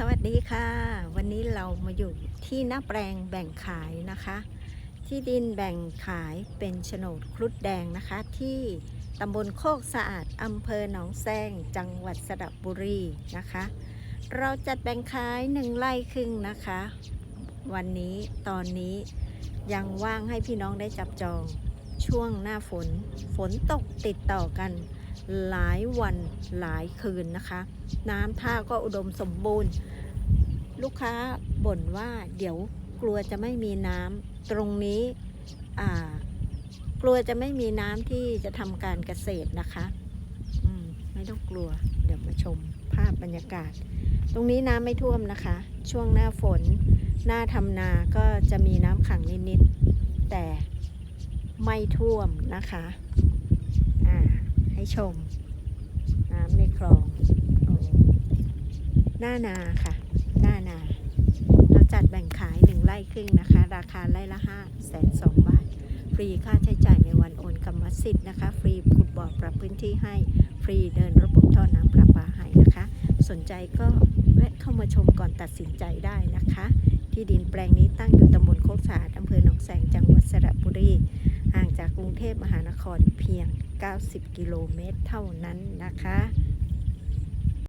สวัสดีค่ะ วันนี้เรามาอยู่ที่หน้าแปลงแบ่งขายนะคะ ที่ดินแบ่งขายเป็นโฉนดครุฑแดงนะคะ ที่ตำบลโคกสะอาดอำเภอหนองแซงจังหวัดสระบุรีนะคะ เราจัดแบ่งขายหนึ่งไร่ครึ่งนะคะ วันนี้ตอนนี้ยังว่างให้พี่น้องได้จับจองช่วงหน้าฝนฝนตกติดต่อกัน หลายวันหลายคืนนะคะ น้ำท่าก็อุดมสมบูรณ์ ลูกค้าบ่นว่าเดี๋ยวกลัวจะไม่มีน้ำตรงนี้กลัวจะไม่มีน้ำที่จะทำการเกษตรนะคะมไม่ต้องกลัว เดี๋ยวมาชมภาพบรรยากาศ ตรงนี้น้ำไม่ท่วมนะคะ ช่วงหน้าฝน หน้าทำนาก็จะมีน้ำขังนิดๆแต่ไม่ท่วมนะคะ ชม น้ำในคลองโอ้หน้านาค่ะ หน้านา เราจัดแบ่งขายหนึ่งไร่ครึ่งนะคะ ราคาไร่ละห้าแสนสองบาท ฟรีค่าใช้จ่ายในวันโอนกรรมสิทธิ์นะคะ ฟรีขุดบ่อปรับพื้นที่ให้ ฟรีเดินระบบท่อน้ำประปาให้นะคะ สนใจก็แวะเข้ามาชมก่อนตัดสินใจได้นะคะ ที่ดินแปลงนี้ตั้งอยู่ตำบลโคกสะอาดอำเภอหนองแสง พมหานครเพียง 90 กิโลเมตรเท่านั้นนะคะ